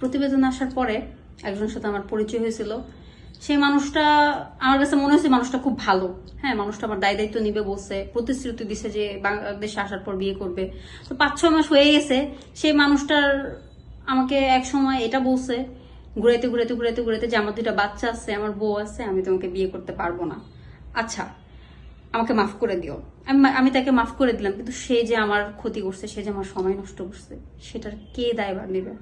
প্রতিবেদন আসার পরে একজনের সাথে আমার পরিচয় হয়েছিল। সেই মানুষটা, আমার কাছে মনে হয়েছে মানুষটা খুব ভালো। হ্যাঁ মানুষটা আমার দায় দায়িত্ব নিবে বলছে, প্রতিশ্রুতি দিছে যে বাংলাদেশে আসার পর বিয়ে করবে। তো পাঁচ, ছয় মাস হয়ে গেছে, সেই মানুষটার আমাকে এক সময় এটা বলছে, ঘুরাইতে ঘুরাইতে ঘুরাইতে ঘুরাইতে যে আমার দুটা বাচ্চা আছে, আমার বউ আছে, আমি তোমাকে বিয়ে করতে পারব না। আচ্ছা আমাকে মাফ করে দিও। আমি আমি তাকে মাফ করে দিলাম, কিন্তু সে যে আমার ক্ষতি করছে, সে যে আমার সময় নষ্ট করছে, সেটার কে দায়ভার নেবে?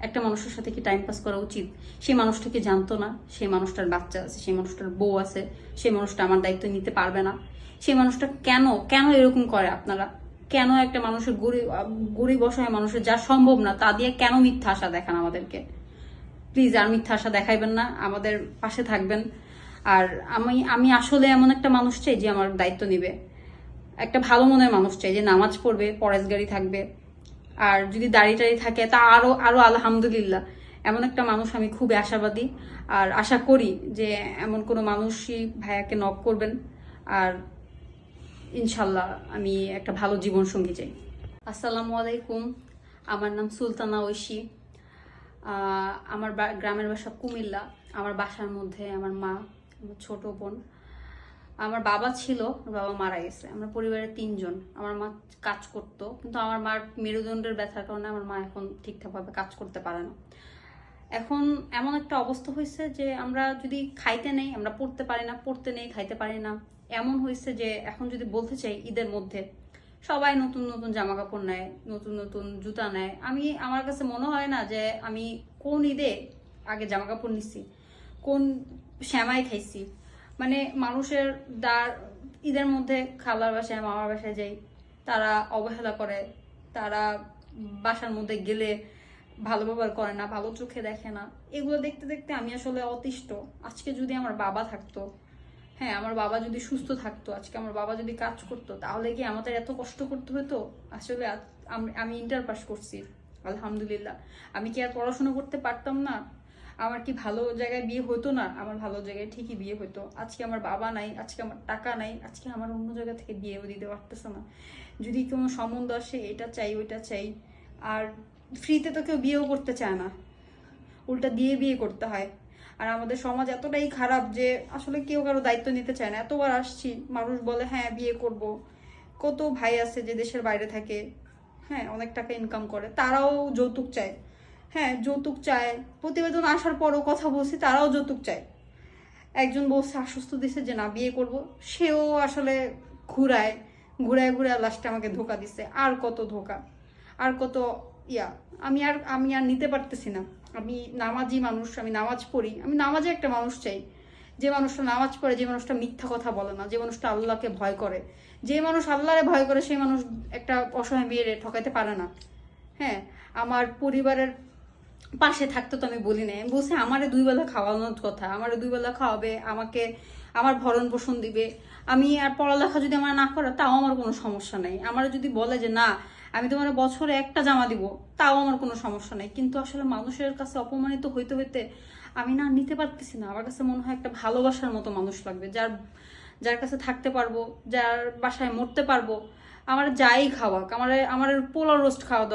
একটা মানুষের সাথে কি টাইম পাস করা উচিত? সেই মানুষটা কি জানতো না, সেই মানুষটার বাচ্চা আছে, সেই মানুষটার বউ আছে, সেই মানুষটা আমার দায়িত্ব নিতে পারবে না। সেই মানুষটা কেন কেন এরকম করে আপনারা? কেন একটা মানুষের গরিব গরিব অসহায় মানুষের যা সম্ভব না, তা দিয়ে কেন মিথ্যা আশা দেখান আমাদেরকে? প্লিজ আর মিথ্যা আশা দেখাইবেন না, আমাদের পাশে থাকবেন। আর আমি আমি আসলে এমন একটা মানুষ চাই যে আমার দায়িত্ব নিবে। একটা ভালো মনের মানুষ চাই যে নামাজ পড়বে পরেশগারি থাকবে আর যদি দাড়ি টাড়ি থাকে, তা আরও আরও আলহামদুলিল্লাহ। এমন একটা মানুষ আমি খুবই আশাবাদী। আর আশা করি যে এমন কোনো মানুষই ভাইয়াকে নক করবেন। আর ইনশাল্লাহ আমি একটা ভালো জীবন সঙ্গী চাই। আসসালামু আলাইকুম। আমার নাম সুলতানা ঐশী। আমার গ্রামের বাসা কুমিল্লা। আমার বাসার মধ্যে আমার মা, আমার ছোট বোন। আমার বাবা ছিল বাবা মারা গেছে। আমরা পরিবারের তিনজন। আমার মা কাজ করতো, কিন্তু আমার মার মেরুদণ্ডের ব্যথার কারণে আমার মা এখন ঠিকঠাকভাবে কাজ করতে পারে না। এখন এমন একটা অবস্থা হয়েছে যে আমরা যদি খাইতে নেই, আমরা পড়তে পারি না, পড়তে নেই, খাইতে পারি না। এমন হয়েছে যে এখন যদি বলতে চাই ঈদের মধ্যে, সবাই নতুন নতুন জামা কাপড় নেয়, নতুন নতুন জুতা নেয়। আমি, আমার কাছে মনে হয় না যে আমি কোন ঈদে আগে জামা কাপড় নিচ্ছি কোন শ্যামাই খাইছি। মানে মানুষের দার ঈদের মধ্যে খালার বাসায়, মামার বাসায় যাই, তারা অবহেলা করে, তারা বাসার মধ্যে গেলে ভালো ব্যবহার করে না, ভালো চোখে দেখে না। এগুলো দেখতে দেখতে আমি আসলে অতিষ্ঠ। আজকে যদি আমার বাবা থাকতো হ্যাঁ আমার বাবা যদি সুস্থ থাকতো, আজকে আমার বাবা যদি কাজ করতো, তাহলে কি আমাদের এত কষ্ট করতে হতো? আসলে আমি ইন্টার পাস করছি, আলহামদুলিল্লাহ। আমি কি আর পড়াশোনা করতে পারতাম না? আমার কি ভালো জায়গায় বিয়ে হতো না? আমার ভালো জায়গায় ঠিকই বিয়ে হতো। আজকে আমার বাবা নাই, আজকে আমার টাকা নাই, আজকে আমার অন্য জায়গা থেকে বিয়েও দিতে পারতেছে না। যদি কোনো সম্বন্ধ আসে, এটা চাই, ওইটা চাই। আর ফ্রিতে তো কেউ বিয়েও করতে চায় না। উল্টা দিয়ে বিয়ে করতে হয়। আর আমাদের সমাজ এতটাই খারাপ যে আসলে কেউ কারও দায়িত্ব নিতে চায় না। এতবার আসছি, মানুষ বলে হ্যাঁ বিয়ে করব। কত ভাই আছে যে দেশের বাইরে থাকে হ্যাঁ অনেক টাকা ইনকাম করে। তারাও যৌতুক চায়। হ্যাঁ যৌতুক চায়। প্রতিবেদন আসার পরও কথা বলছি, তারাও যৌতুক চায়। একজন বলছে, আশ্বস্ত দিছে যে না, বিয়ে করব। সেও আসলে ঘুরায় ঘুরায় ঘুরায় লাস্টে আমাকে ধোকা দিছে। আর কত ধোকা? আর কত ইয়া? আমি আর আমি আর নিতে পারতেছি না। আমি নামাজি মানুষ, আমি নামাজ পড়ি। আমি নামাজে একটা মানুষ চাই। যে মানুষটা নামাজ পড়ে, যে মানুষটা মিথ্যা কথা বলে না, যে মানুষটা আল্লাহকে ভয় করে। যে মানুষ আল্লাহরে ভয় করে, সেই মানুষ একটা অসহায় মেয়েরে ঠকাইতে পারে না। হ্যাঁ আমার পরিবারের পাশে থাকতে তো আমি বলি নাই। বলছি, আমারে দুই বেলা খাওয়ানোর কথা। আমারে দুই বেলা খাওয়াবে, আমাকে আমার ভরণ পোষণ দিবে। আমি আর পড়ালেখা যদি আমার না করে, তাও আমার কোনো সমস্যা নেই। আমার যদি বলে যে, না, আমি তোমার বছরে একটা জামা দিব, তাও আমার কোনো সমস্যা নেই। কিন্তু আসলে মানুষের কাছে অপমানিত হইতে হইতে আমি না নিতে পারতেছি না। আমার কাছে মনে হয় একটা ভালোবাসার মতো মানুষ লাগবে, যার যার কাছে থাকতে পারব, যার বাসায় মরতে পারব। আমার যাই খাওয়াক, আমার আমার পোলাও রোস্ট খাওয়া